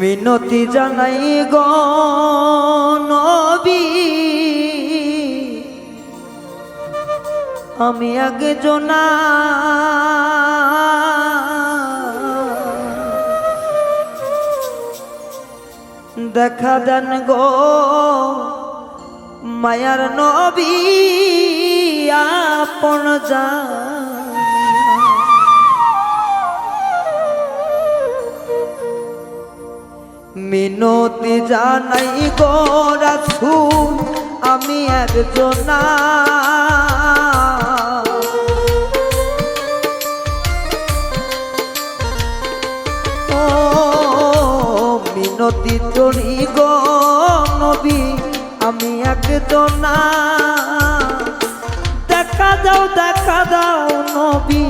মিনতি জানাই গো নবী। আমি একজনা দেখা দেন গো মায়ার নবী আপন যা মিনতি জানাই গো রাসূল, আমি একজনা মিনতি চড়ি গো নবী, আমি একজনা দেখা দাও দেখা দাও নবী,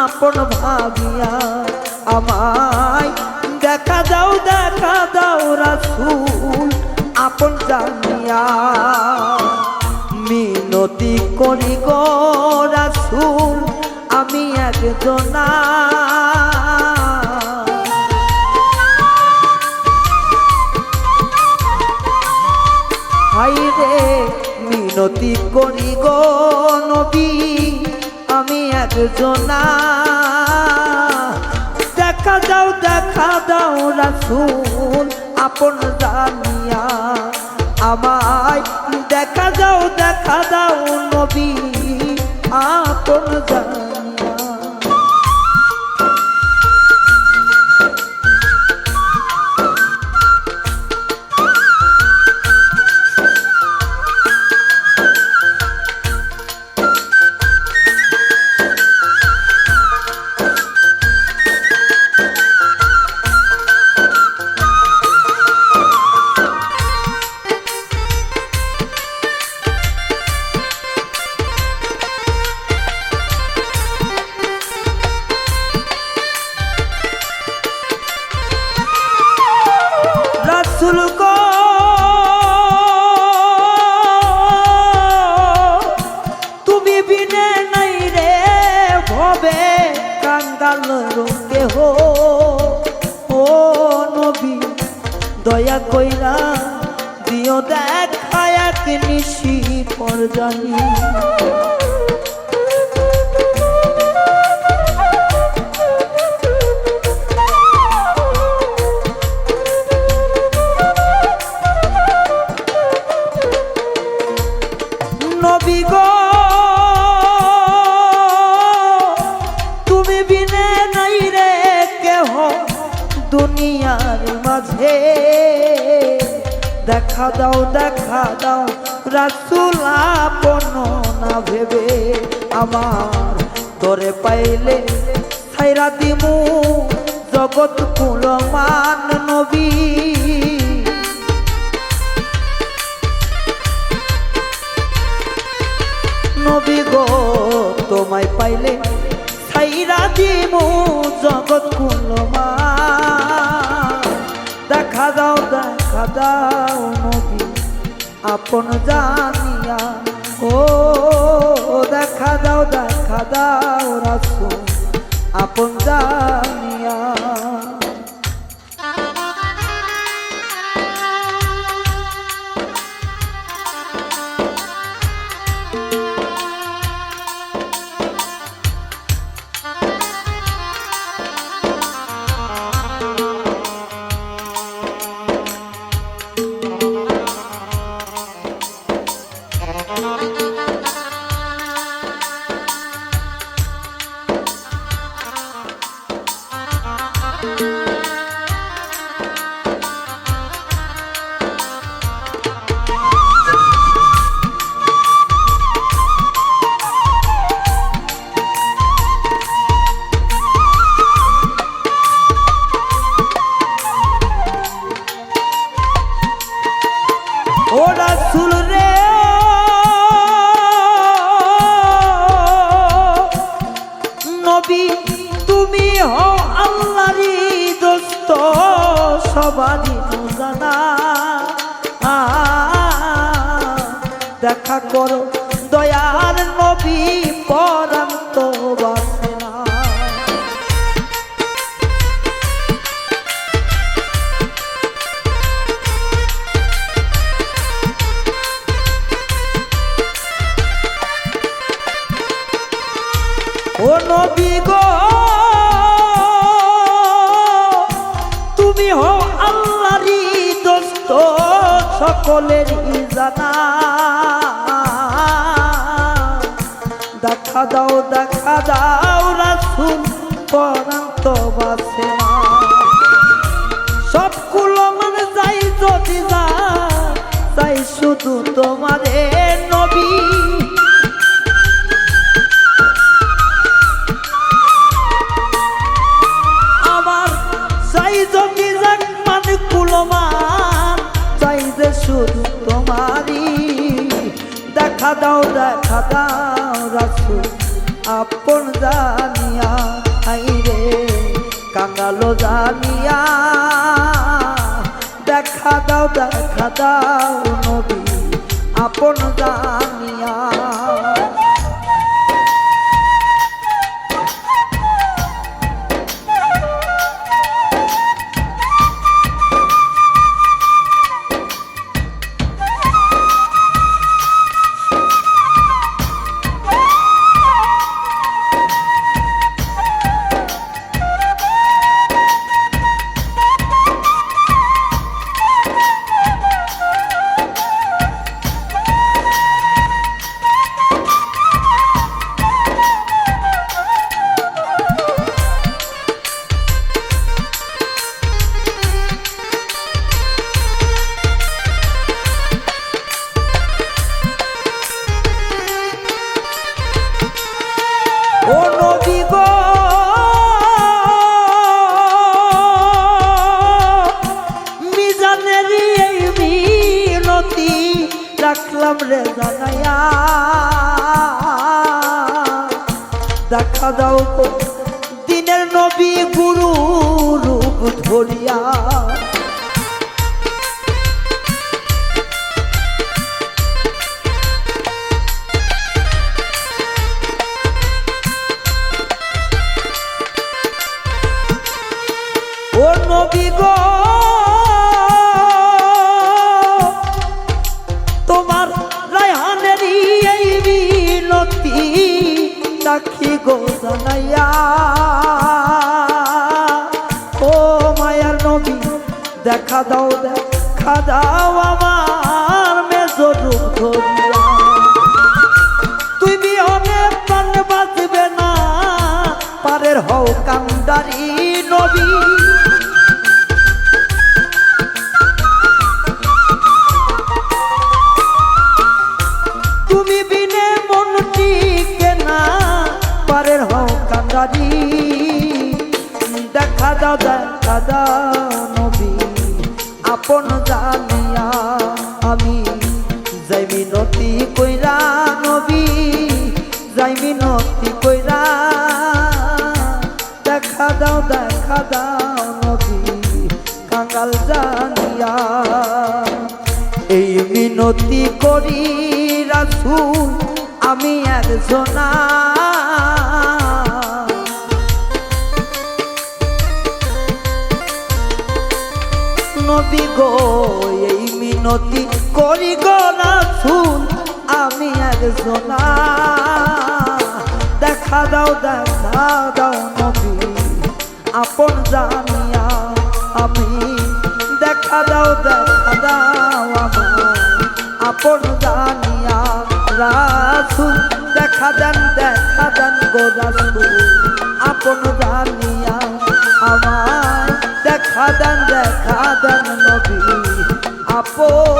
আপন ভাবিয়া আমায় দেখা দাও দেখা দাও রাসূল, আপন জানিয়া। মিনতি করি গো রাসূল, আমি একজনা। হাই রে, মিনতি করি গো নবী, আমি একজনা। দেখা দাও দেখা দাও রাসুল, আপন জানিয়া আমায়। দেখা দাও দেখা দাও নবী, আপন জানিয়া কাঙ্গাল রোগে হো ও নবী দয়া কইরা দিও দেখা এক নিশি পর জানি দুনিয়ার মাঝে। দেখা দাও দেখা দাও, রাসুল আপন না ভেবে আমার তোরে পাইলে ছাইরা দিমু জগৎ কুল মান নবী। নবী গো, তোমায় পাইলে ছাইরা দিমু জগৎ কুলমা দেখা দাও আপন জানিয়া ও দেখা দাও দেখা দাও রাসূল আপন জানিয়া। সবারই জানা দেখা করো। সকলের জানা দেখা দাও দেখা দাও, রাসুল পরান্ত বাসে না মানে যাই যদি যা তাই শুধু তোমারে দাও, দেখা দাও রাসুল, আপন জানিয়া আই রে কাঙালো জানিয়া। দেখা দাও দেখা দাও নবী, আপন জানিয়া রে জানাইয়া। দেখা দাও দিনের নবী গুরু রূপ ধরিয়া। ও নবী গো রাখি গো ও মায়ার নবী, দেখা দাও দেখা দাও আমার মেজর রূপ ধরিয়া। তুই বিহনে প্রাণ বাঁচবে না, পারের হও কান্দারি নবী। দেখা দাও নবী, আপন জানিয়া আমি যাই মিনতি কইরা নবী যাই মিনতি কইরা। দেখা দাও দেখা দাও নবী কাঙ্গাল জানিয়া। এই মিনতি করি রাসুল, আমি একজনা। দেখা আপন জানিয়া দেখা আমার। জানিয়া দেখা দেন দেখা দেন গো জানিয়া দেখা দেন দেখা দেন আপন